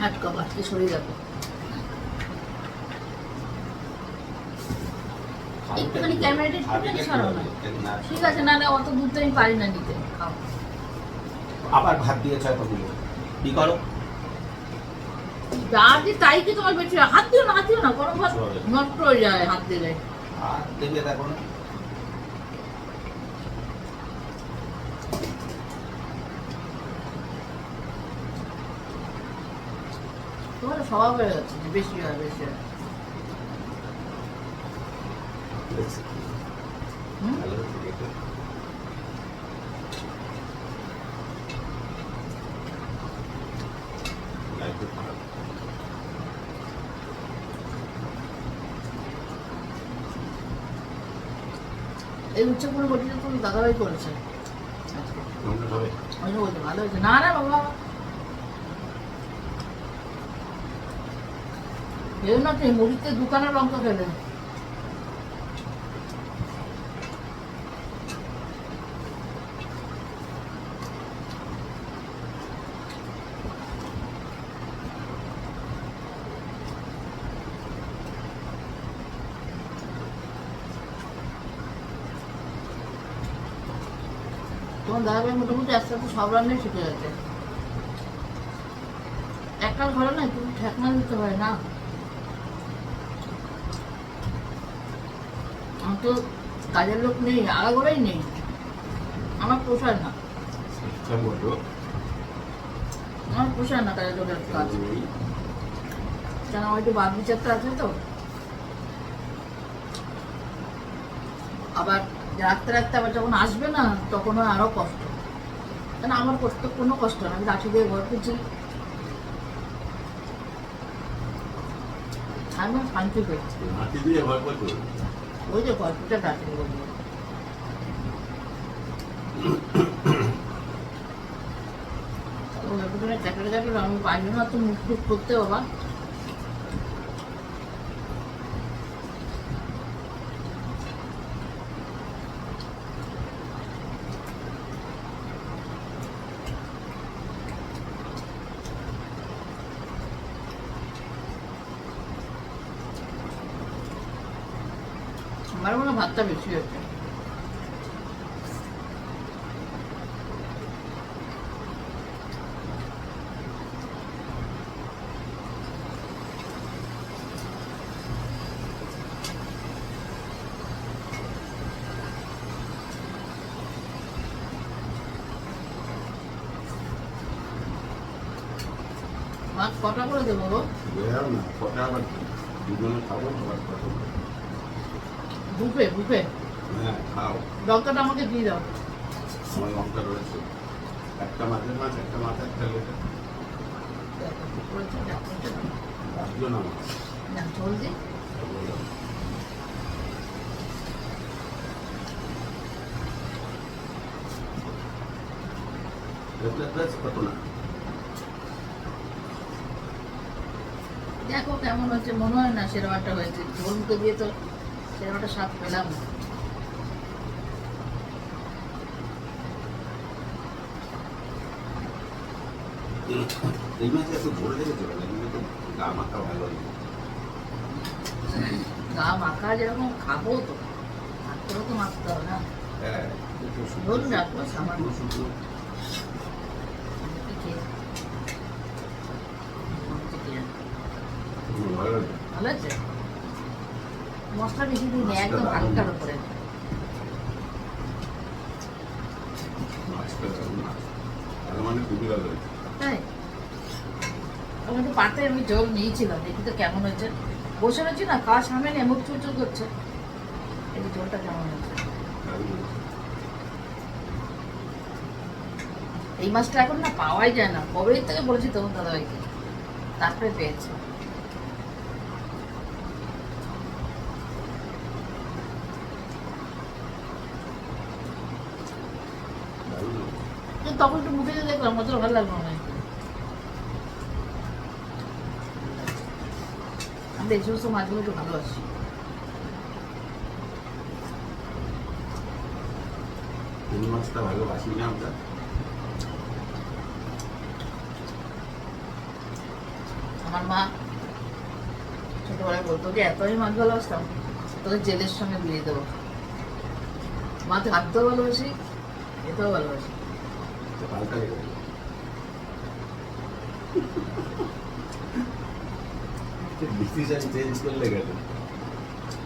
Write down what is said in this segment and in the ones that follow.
হাত কপ সরে যাবে একটুখানি ক্যামেরাটা একটুখানি সরাও না। না। ঠিক আছে না না অত দূর তো আমি পারি না নিতে আবার ভাত দিয়েছে এতগুলো কি করো যা যে তাই কি তোমার বেশি হাত দিও না হাত দিও না গরম ভাত। নষ্ট হয়ে যায় হাত দিলে আর দেখে দেখো না তোমার স্বভাব হয়ে যাচ্ছে যে বেশি হয় বেশি হয়। এই উচ্চ করে বটিটা তো দাদাভাই করেছে? ভালো হয়েছে। না না বাবা। এই তুই মুড়িতে দোকানের লঙ্কা খেলে তোমার দাদাভাই মোটামুটি আস্তে আস্তে সব রান্নাই শিখে গেছে। একটা ঘরে না তুমি ঠেকনা দিতে হয় না? আমার তো কাজের লোক নেই আলাগোড়াই নেই। আমার পোষায় না। আমার পোষায় না কাজের লোকের কাজ। কেন আমার একটু বাদ বিচারটা আছে তো? আবার রাখতে রাখতে আবার যখন আসবে না তখন হয় আরও কষ্ট। কেন আমার কষ্ট কোনো কষ্ট না আমি লাঠি দিয়ে ঘর করছি আমি শান্তি পেয়েছি মাটি দিয়ে ভয় করছ ওই যে কতটা কাটিং করব। আমি পারি না তো মুখ টুক করতে বাবা আমার মনে ভাতটা বেশি হয়েছে। কটা করে দেবো না, কটা আবার দুজনে খাব, আবার কত বুফে বুফে। হ্যাঁ খাও। লঙ্কাটা আমাকে দিয়ে দাও। আমার লঙ্কা রয়েছে। একটা মাছের মাছ একটা মাছ একটা লেটা রাখল না না দেখো কেমন হচ্ছে মনে হয় না সেরকম একটা হয়েছে। ঝোল মুখে দিয়ে তো সেরকম একটা পেলাম গা মাখা যেরকম খাব তো হাতটাও তো মাখতে হবে না। হ্যাঁ ধরুন রাখব সামান্য। লাগে ভালো আছে? মশলা বেশি দিই না একদম হালকার উপরে মাছটা দারুণ মাছ তার খুবই ভালো হয়েছে। তাই? আমি তো পাতে আমি জল নিয়েছিলাম দেখি তো কেমন হয়েছে। বসে রয়েছি না কাজ সামনে নেই মুখ চুরচুর করছে। এই জলটা কেমন হয়েছে। হয়েছে। এই মাছটা এখন না পাওয়াই যায় না। কবেই থেকে বলেছি তখন দাদাভাইকে? তারপরে পেয়েছে। তখন একটু মুখে দিয়ে দেখলাম অত ভালো লাগল না। আমি এই সমস্ত মাছগুলো একটু ভালোবাসি। তিন মাছটা ভালোবাসি না আমরা? আমার মা ছোটবেলায় বলতো যে এতই মাছ ভালোবাসতাম তোকে জেলের সঙ্গে বিয়ে দেবো। মাছ হাঁটতেও ভালোবাসি এতেও ভালোবাসি। ডিসিশন চেঞ্জ করলে গেল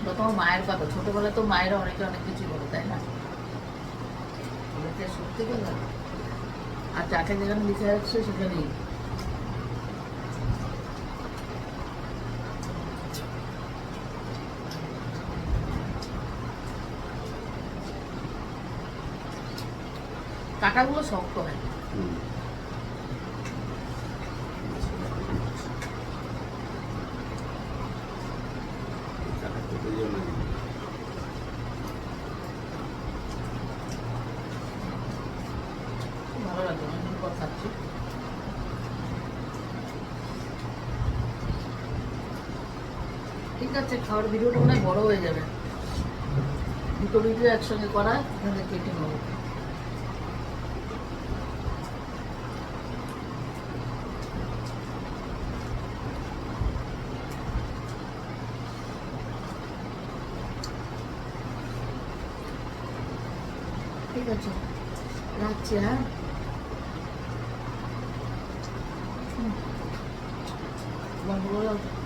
তো তোমার মায়ের কথা ছোটবেলা তো মায়েরা অনেকে অনেক কিছু বলে তাই না সত্যি কথা আর যাকে যেখানে লিখে যাচ্ছে সেখানেই কাটাগুলো শক্ত হয়। ভালো ঠিক আছে, খাওয়ার ভিডিওটা মনে বড় হয়ে যাবে। দুটো ভিডিও একসঙ্গে করা, এখানে কেটে নেব। ঠিক আছে রাখছি হ্যাঁ। বন্ধ করে।